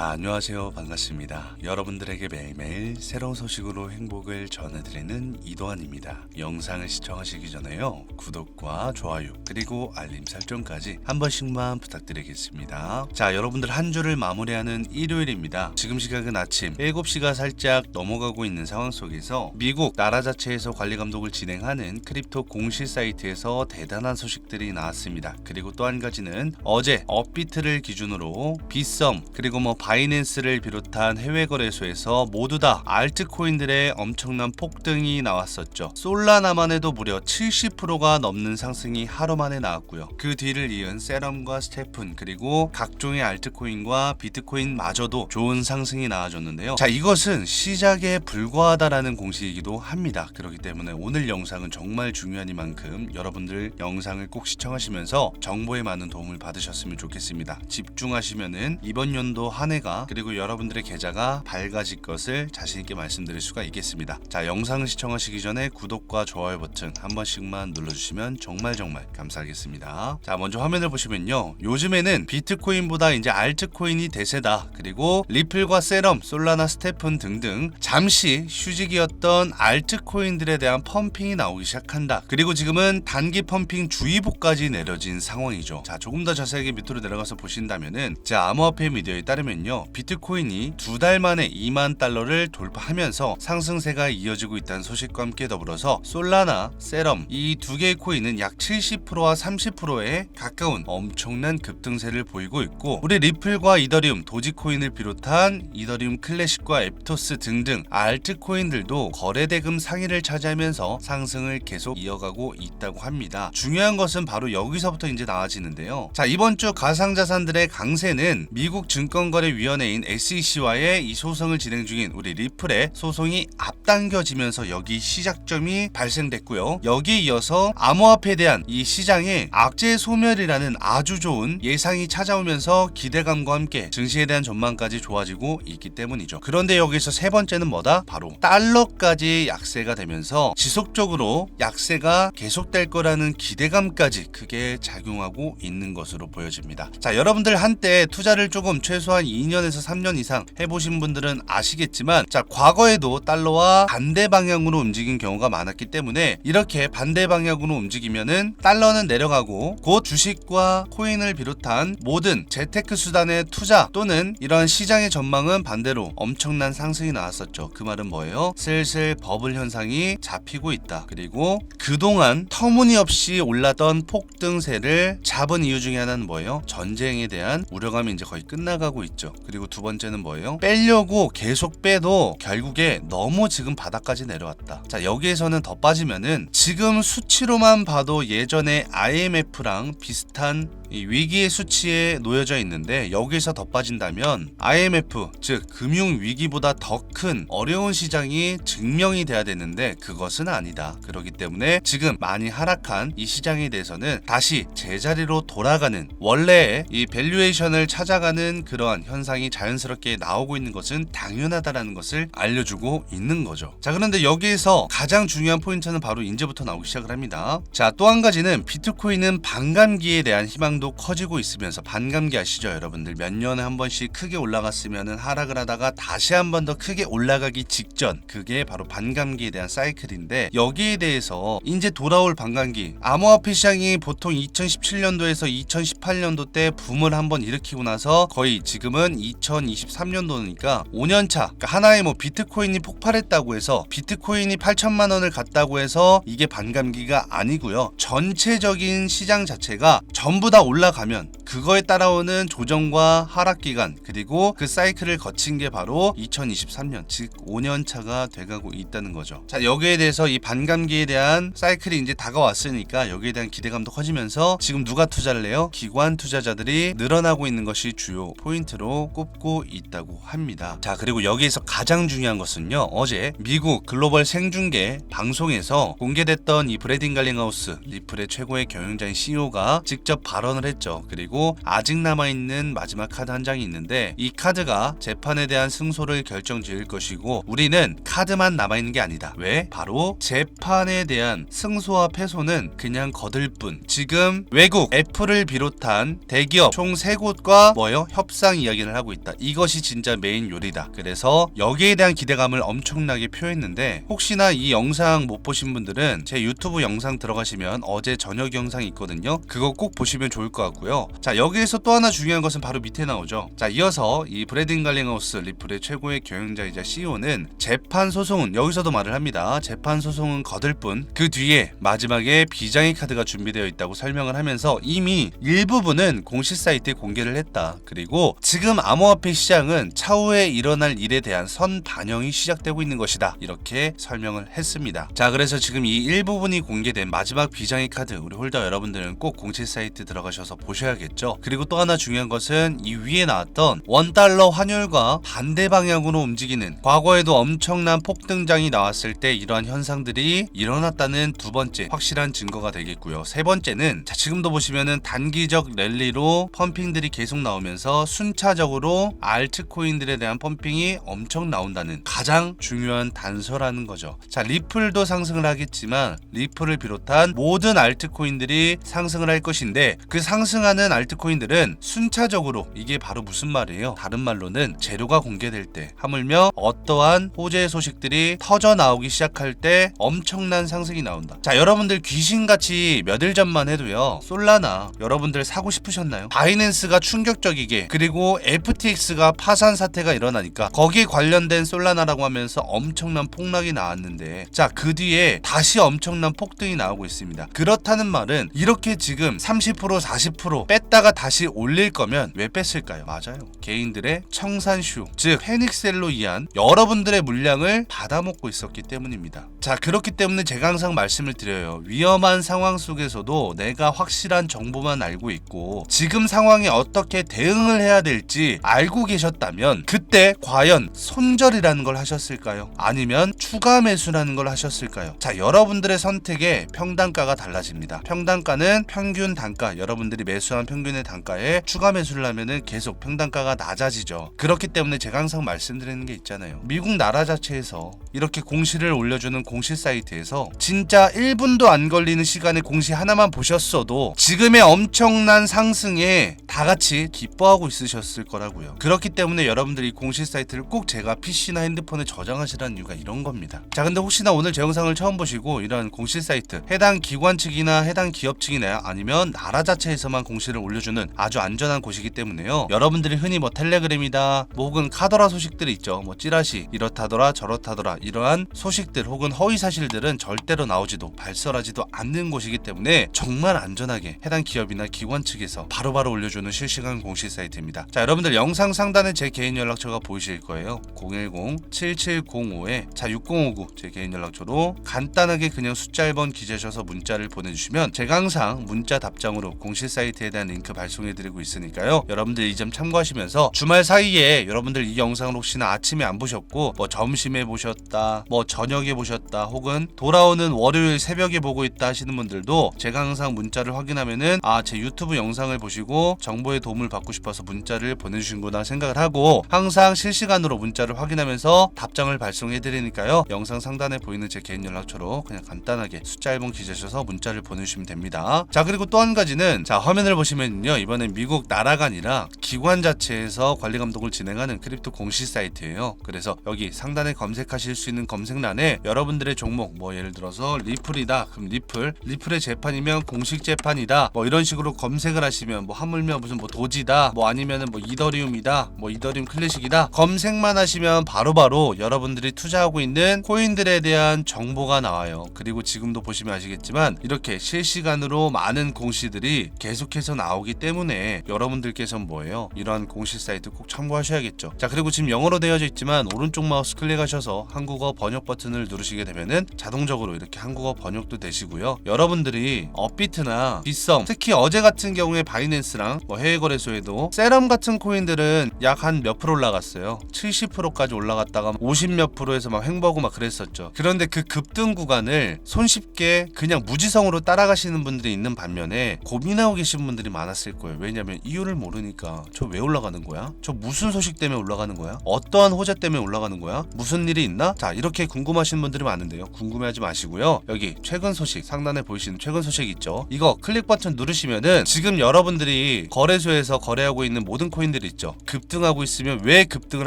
자, 안녕하세요. 반갑습니다. 여러분들에게 매일매일 새로운 소식으로 행복을 전해드리는 이도환입니다. 영상을 시청하시기 전에요. 구독과 좋아요, 그리고 알림 설정까지 한 번씩만 부탁드리겠습니다. 자, 여러분들 한 주를 마무리하는 일요일입니다. 지금 시각은 아침 7시가 살짝 넘어가고 있는 상황 속에서 미국 나라 자체에서 관리 감독을 진행하는 크립토 공시 사이트에서 대단한 소식들이 나왔습니다. 그리고 또 한 가지는 어제 업비트를 기준으로 비썸 그리고 뭐 바이낸스를 비롯한 해외 거래소에서 모두 다 알트코인들의 엄청난 폭등이 나왔었죠. 솔라나만 해도 무려 70%가 넘는 상승이 하루 만에 나왔고요. 그 뒤를 이은 세럼과 스테픈 그리고 각종의 알트코인과 비트코인마저도 좋은 상승이 나와줬는데요. 자 이것은 시작에 불과하다라는 공식이기도 합니다. 그렇기 때문에 오늘 영상은 정말 중요한 이만큼 여러분들 영상을 꼭 시청하시면서 정보에 많은 도움을 받으셨으면 좋겠습니다. 집중하시면은 이번 연도 한해 가 그리고 여러분들의 계좌가 밝아질 것을 자신 있게 말씀드릴 수가 있겠습니다. 자 영상을 시청하시기 전에 구독과 좋아요 버튼 한 번씩만 눌러주시면 정말 정말 감사하겠습니다. 자 먼저 화면을 보시면요. 요즘에는 비트코인보다 이제 알트코인이 대세다. 그리고 리플과 세럼, 솔라나, 스테픈 등등 잠시 휴직이었던 알트코인들에 대한 펌핑이 나오기 시작한다. 그리고 지금은 단기 펌핑 주의보까지 내려진 상황이죠. 자 조금 더 자세하게 밑으로 내려가서 보신다면은 제 암호화폐 미디어에 따르면요. 비트코인이 두 달 만에 2만 달러를 돌파하면서 상승세가 이어지고 있다는 소식과 함께 더불어서 솔라나, 세럼 이 두 개의 코인은 약 70%와 30%에 가까운 엄청난 급등세를 보이고 있고 우리 리플과 이더리움, 도지코인을 비롯한 이더리움 클래식과 앱토스 등등 알트코인들도 거래대금 상위를 차지하면서 상승을 계속 이어가고 있다고 합니다. 중요한 것은 바로 여기서부터 이제 나와지는데요. 자 이번 주 가상자산들의 강세는 미국 증권거래 위원회인 SEC와의 이 소송을 진행 중인 우리 리플의 소송이 앞당겨지면서 여기 시작점이 발생됐고요. 여기에 이어서 암호화폐에 대한 이 시장의 악재 소멸이라는 아주 좋은 예상이 찾아오면서 기대감과 함께 증시에 대한 전망까지 좋아지고 있기 때문이죠. 그런데 여기서 세 번째는 뭐다? 바로 달러까지 약세가 되면서 지속적으로 약세가 계속될 거라는 기대감까지 크게 작용하고 있는 것으로 보여집니다. 자, 여러분들 한때 투자를 조금 최소한 2 년에서 3년 이상 해보신 분들은 아시겠지만, 자, 과거에도 달러와 반대 방향으로 움직인 경우가 많았기 때문에 이렇게 반대 방향으로 움직이면은 달러는 내려가고 곧 주식과 코인을 비롯한 모든 재테크 수단의 투자 또는 이런 시장의 전망은 반대로 엄청난 상승이 나왔었죠. 그 말은 뭐예요? 슬슬 버블 현상이 잡히고 있다. 그리고 그동안 터무니없이 올랐던 폭등세를 잡은 이유 중에 하나는 뭐예요? 전쟁에 대한 우려감이 이제 거의 끝나가고 있죠. 그리고 두 번째는 뭐예요? 빼려고 계속 빼도 결국에 너무 지금 바닥까지 내려왔다. 자, 여기에서는 더 빠지면은 지금 수치로만 봐도 예전에 IMF랑 비슷한 이 위기의 수치에 놓여져 있는데 여기서 더 빠진다면 IMF 즉 금융 위기보다 더 큰 어려운 시장이 증명이 돼야 되는데 그것은 아니다. 그렇기 때문에 지금 많이 하락한 이 시장에 대해서는 다시 제자리로 돌아가는 원래의 이 밸류에이션을 찾아가는 그러한 현 상이 자연스럽게 나오고 있는 것은 당연하다라는 것을 알려주고 있는 거죠. 자 그런데 여기에서 가장 중요한 포인트는 바로 이제부터 나오기 시작을 합니다. 자 또 한 가지는 비트코인은 반감기에 대한 희망도 커지고 있으면서 반감기 아시죠 여러분들 몇 년에 한 번씩 크게 올라갔으면은 하락을 하다가 다시 한 번 더 크게 올라가기 직전 그게 바로 반감기에 대한 사이클인데 여기에 대해서 이제 돌아올 반감기 암호화폐 시장이 보통 2017년도에서 2018년도 때 붐을 한번 일으키고 나서 거의 지금은 2023년도니까 5년차 그러니까 하나의 뭐 비트코인이 폭발했다고 해서 비트코인이 8천만 원을 갔다고 해서 이게 반감기가 아니고요. 전체적인 시장 자체가 전부 다 올라가면 그거에 따라오는 조정과 하락 기간 그리고 그 사이클을 거친 게 바로 2023년 즉 5년 차가 돼가고 있다는 거죠. 자 여기에 대해서 이 반감기에 대한 사이클이 이제 다가왔으니까 여기에 대한 기대감도 커지면서 지금 누가 투자를 해요? 기관 투자자들이 늘어나고 있는 것이 주요 포인트로 꼽고 있다고 합니다. 자 그리고 여기에서 가장 중요한 것은요 어제 미국 글로벌 생중계 방송에서 공개됐던 이 브래딘 갈링하우스 리플의 최고의 경영자인 CEO가 직접 발언을 했죠. 그리고 아직 남아있는 마지막 카드 한 장이 있는데 이 카드가 재판에 대한 승소를 결정 지을 것이고 우리는 카드만 남아있는 게 아니다. 왜? 바로 재판에 대한 승소와 패소는 그냥 거들 뿐. 지금 외국 애플을 비롯한 대기업 총 3곳과 뭐요? 협상 이야기를 하고 있다. 이것이 진짜 메인 요리다. 그래서 여기에 대한 기대감을 엄청나게 표했는데 혹시나 이 영상 못 보신 분들은 제 유튜브 영상 들어가시면 어제 저녁 영상 있거든요. 그거 꼭 보시면 좋을 것 같고요. 자 여기에서 또 하나 중요한 것은 바로 밑에 나오죠. 자 이어서 이 브래든 갈링하우스 리플의 최고의 경영자이자 CEO는 재판 소송은 여기서도 말을 합니다. 재판 소송은 거들 뿐 그 뒤에 마지막에 비장의 카드가 준비되어 있다고 설명을 하면서 이미 일부분은 공식 사이트에 공개를 했다. 그리고 지금 암호화폐 시장은 차후에 일어날 일에 대한 선 반영이 시작되고 있는 것이다. 이렇게 설명을 했습니다. 자, 그래서 지금 이 일부분이 공개된 마지막 비장의 카드 우리 홀더 여러분들은 꼭 공식 사이트 들어가셔서 보셔야겠죠. 그리고 또 하나 중요한 것은 이 위에 나왔던 원 달러 환율과 반대 방향으로 움직이는 과거에도 엄청난 폭등장이 나왔을 때 이러한 현상들이 일어났다는 두 번째 확실한 증거가 되겠고요. 세 번째는 자, 지금도 보시면은 단기적 랠리로 펌핑들이 계속 나오면서 순차적으로 알트코인들에 대한 펌핑이 엄청 나온다는 가장 중요한 단서라는 거죠. 자, 리플도 상승을 하겠지만 리플을 비롯한 모든 알트코인들이 상승을 할 것인데 그 상승하는 알트 코인들은 순차적으로 이게 바로 무슨 말이에요? 다른 말로는 재료가 공개될 때 하물며 어떠한 호재 소식들이 터져 나오기 시작할 때 엄청난 상승이 나온다. 자, 여러분들 귀신같이 몇 일 전만 해도요. 솔라나 여러분들 사고 싶으셨나요? 바이낸스가 충격적이게 그리고 FTX가 파산 사태가 일어나니까 거기에 관련된 솔라나라고 하면서 엄청난 폭락이 나왔는데 자, 그 뒤에 다시 엄청난 폭등이 나오고 있습니다. 그렇다는 말은 이렇게 지금 30% 40% 뺐다 가 다시 올릴 거면 왜 뺐을까요? 맞아요. 개인들의 청산슈, 즉 페닉셀로 의한 여러분들의 물량을 받아먹고 있었기 때문입니다. 자, 그렇기 때문에 제가 항상 말씀을 드려요. 위험한 상황 속에서도 내가 확실한 정보만 알고 있고 지금 상황에 어떻게 대응을 해야 될지 알고 계셨다면 그때 과연 손절이라는 걸 하셨을까요? 아니면 추가 매수라는 걸 하셨을까요? 자, 여러분들의 선택에 평단가가 달라집니다. 평단가는 평균 단가, 여러분들이 매수한 평균의 단가에 추가 매수를 하면은 계속 평단가가 낮아지죠. 그렇기 때문에 제가 항상 말씀드리는 게 있잖아요. 미국 나라 자체에서 이렇게 공시를 올려주는 공시 사이트에서 진짜 1분도 안 걸리는 시간에 공시 하나만 보셨어도 지금의 엄청난 상승에 다 같이 기뻐하고 있으셨을 거라고요. 그렇기 때문에 여러분들이 공시 사이트를 꼭 제가 PC나 핸드폰에 저장하시라는 이유가 이런 겁니다. 자, 근데 혹시나 오늘 제 영상을 처음 보시고 이런 공시 사이트 해당 기관 측이나 해당 기업 측이나 아니면 나라 자체에서만 공시를 올려 주는 아주 안전한 곳이기 때문에요. 여러분들이 흔히 뭐 텔레그램이다, 뭐 혹은 카더라 소식들이 있죠. 뭐 찌라시 이렇다더라 저렇다더라 이러한 소식들 혹은 허위 사실들은 절대로 나오지도 발설하지도 않는 곳이기 때문에 정말 안전하게 해당 기업이나 기관 측에서 바로바로 올려주는 실시간 공시 사이트입니다. 자, 여러분들 영상 상단에 제 개인 연락처가 보이실 거예요. 010-7705에 자 6059 제 개인 연락처로 간단하게 그냥 숫자 1번 기재셔서 문자를 보내주시면 제가 항상 문자 답장으로 공시 사이트에 대한 링크 발송해드리고 있으니까요. 여러분들 이 점 참고하시면서 주말 사이에 여러분들 이 영상을 혹시나 아침에 안 보셨고 뭐 점심에 보셨다, 뭐 저녁에 보셨다, 혹은 돌아오는 월요일 새벽에 보고 있다 하시는 분들도 제가 항상 문자를 확인하면은 아 제 유튜브 영상을 보시고 정보의 도움을 받고 싶어서 문자를 보내주신구나 생각을 하고 항상 실시간으로 문자를 확인하면서 답장을 발송해 드리니까요 영상 상단에 보이는 제 개인 연락처로 그냥 간단하게 숫자 1번 기재셔서 문자를 보내주시면 됩니다 자 그리고 또 한 가지는 자 화면을 보시면 요 이번엔 미국 나라가 아니라 기관 자체에서 관리 감독을 진행하는 크립토 공시 사이트예요. 그래서 여기 상단에 검색하실 수 있는 검색란에 여러분들의 종목 뭐 예를 들어서 리플이다. 그럼 리플 리플의 재판이면 공식 재판이다. 뭐 이런 식으로 검색을 하시면 뭐 하물며 무슨 뭐 도지다 뭐 아니면은 뭐 이더리움이다 뭐 이더리움 클래식이다. 검색만 하시면 바로바로 여러분들이 투자하고 있는 코인들에 대한 정보가 나와요. 그리고 지금도 보시면 아시겠지만 이렇게 실시간으로 많은 공시들이 계속해서 나오 기 때문에 여러분들께서는 뭐예요? 이러한 공시 사이트 꼭 참고하셔야겠죠. 자 그리고 지금 영어로 되어져 있지만 오른쪽 마우스 클릭하셔서 한국어 번역 버튼을 누르시게 되면은 자동적으로 이렇게 한국어 번역도 되시고요. 여러분들이 업비트나 빗썸 특히 어제 같은 경우에 바이낸스랑 뭐 해외 거래소에도 세럼 같은 코인들은 약 한 몇 프로 올라갔어요. 70%까지 올라갔다가 50 몇 프로에서 막 횡보고 막 그랬었죠. 그런데 그 급등 구간을 손쉽게 그냥 무지성으로 따라가시는 분들이 있는 반면에 고민하고 계신 분들이 많 았을 거예요. 왜냐면 이유를 모르니까 저 왜 올라가는 거야? 저 무슨 소식 때문에 올라가는 거야? 어떠한 호재 때문에 올라가는 거야? 무슨 일이 있나? 자 이렇게 궁금하신 분들이 많은데요. 궁금해하지 마시고요. 여기 최근 소식 상단에 보이시는 최근 소식 있죠? 이거 클릭 버튼 누르시면은 지금 여러분들이 거래소에서 거래하고 있는 모든 코인들 있죠. 급등하고 있으면 왜 급등을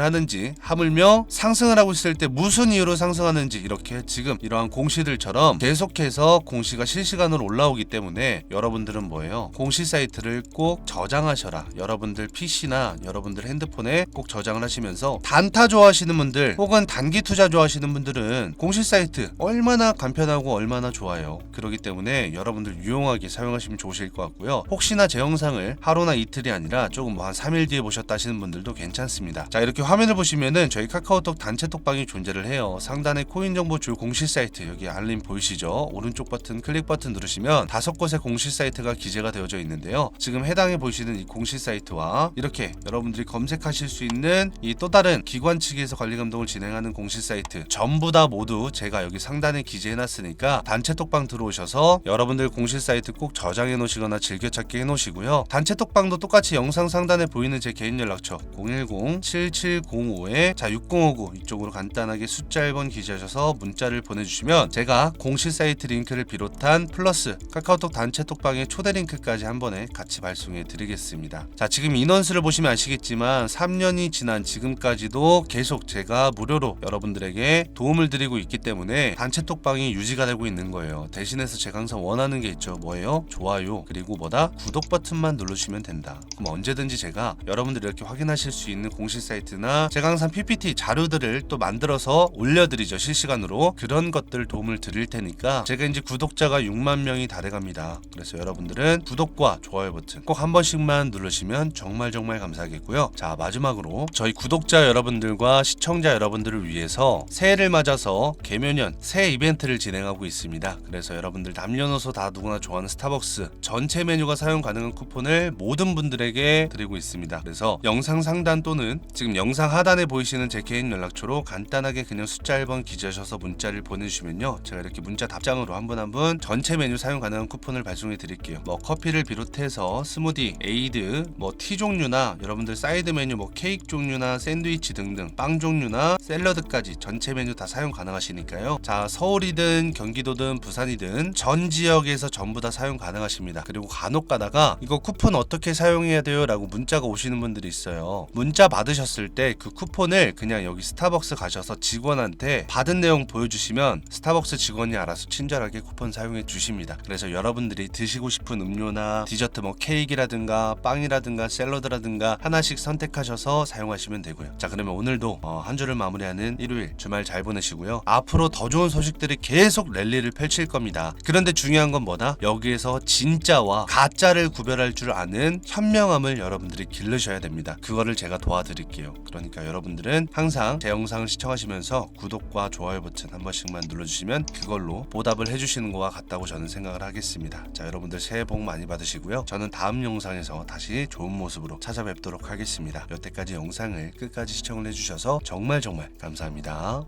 하는지, 하물며 상승을 하고 있을 때 무슨 이유로 상승하는지 이렇게 지금 이러한 공시들처럼 계속해서 공시가 실시간으로 올라오기 때문에 여러분들은 뭐예요? 공시 사이트를 꼭 저장하셔라. 여러분들 PC나 여러분들 핸드폰에 꼭 저장을 하시면서 단타 좋아하시는 분들 혹은 단기 투자 좋아하시는 분들은 공시 사이트 얼마나 간편하고 얼마나 좋아요. 그렇기 때문에 여러분들 유용하게 사용하시면 좋으실 것 같고요. 혹시나 제 영상을 하루나 이틀이 아니라 조금 뭐 한 3일 뒤에 보셨다 하시는 분들도 괜찮습니다. 자, 이렇게 화면을 보시면은 저희 카카오톡 단체 톡방이 존재를 해요. 상단에 코인 정보 주 공시 사이트 여기 알림 보이시죠? 오른쪽 버튼 클릭 버튼 누르시면 다섯 곳의 공시 사이트가 기재가 되어져 있는데요. 지금 해당해 보이시는 이 공시 사이트와 이렇게 여러분들이 검색하실 수 있는 이 또 다른 기관 측에서 관리 감독을 진행하는 공시 사이트 전부 다 모두 제가 여기 상단에 기재해 놨으니까 단체 톡방 들어오셔서 여러분들 공시 사이트 꼭 저장해 놓으시거나 즐겨찾기 해 놓으시고요. 단체 톡방도 똑같이 영상 상단에 보이는 제 개인 연락처 010-7705에 자 6059 이쪽으로 간단하게 숫자 1번 기재하셔서 문자를 보내주시면 제가 공시 사이트 링크를 비롯한 플러스 카카오톡 단체 톡방의 초대 링크까지 한 번에 같이 발송해 드리겠습니다. 자 지금 인원수를 보시면 아시겠지만 3년이 지난 지금까지도 계속 제가 무료로 여러분들에게 도움을 드리고 있기 때문에 단체 톡방이 유지가 되고 있는 거예요. 대신해서 제가 항상 원하는 게 있죠. 뭐예요? 좋아요 그리고 뭐다 구독 버튼만 누르시면 된다. 그럼 언제든지 제가 여러분들이 이렇게 확인하실 수 있는 공식 사이트나 제가 항상 PPT 자료들을 또 만들어서 올려드리죠 실시간으로 그런 것들 도움을 드릴 테니까 제가 이제 구독자가 6만 명이 다 돼갑니다. 그래서 여러분들은 구독과 좋아요 버튼 꼭 한 번씩만 누르시면 정말 정말 감사하겠고요. 자 마지막으로 저희 구독자 여러분들과 시청자 여러분들을 위해서 새해를 맞아서 개묘년 새 이벤트를 진행하고 있습니다. 그래서 여러분들 남녀노소 다 누구나 좋아하는 스타벅스 전체 메뉴가 사용 가능한 쿠폰을 모든 분들에게 드리고 있습니다. 그래서 영상 상단 또는 지금 영상 하단에 보이시는 제 개인 연락처로 간단하게 그냥 숫자 1번 기재하셔서 문자를 보내주시면요. 제가 이렇게 문자 답장으로 한 분 한 분 전체 메뉴 사용 가능한 쿠폰을 발송해 드릴게요. 뭐 커피를 비롯해서 스무디, 에이드, 뭐 티 종류나 여러분들 사이드 메뉴 뭐 케이크 종류나 샌드위치 등등 빵 종류나 샐러드까지 전체 메뉴 다 사용 가능하시니까요. 자 서울이든 경기도든 부산이든 전 지역에서 전부 다 사용 가능하십니다. 그리고 간혹 가다가 이거 쿠폰 어떻게 사용해야 돼요 라고 문자가 오시는 분들이 있어요. 문자 받으셨을 때 그 쿠폰을 그냥 여기 스타벅스 가셔서 직원한테 받은 내용 보여주시면 스타벅스 직원이 알아서 친절하게 쿠폰 사용해 주십니다. 그래서 여러분들이 드시고 싶은 음료나 디저트 뭐 케이크라든가 빵이라든가 샐러드라든가 하나씩 선택하셔서 사용하시면 되고요. 자 그러면 오늘도 어, 한 주를 마무리하는 일요일 주말 잘 보내시고요. 앞으로 더 좋은 소식들이 계속 랠리를 펼칠 겁니다. 그런데 중요한 건 뭐다? 여기에서 진짜와 가짜를 구별할 줄 아는 현명함을 여러분들이 기르셔야 됩니다. 그거를 제가 도와드릴게요. 그러니까 여러분들은 항상 제 영상을 시청하시면서 구독과 좋아요 버튼 한 번씩만 눌러주시면 그걸로 보답을 해주시는 거와 같다고 저는 생각을 하겠습니다. 자 여러분들 새해 복 많이 받으시고요. 저는 다음 영상에서 다시 좋은 모습으로 찾아뵙도록 하겠습니다. 여태까지 영상을 끝까지 시청을 해주셔서 정말 정말 감사합니다.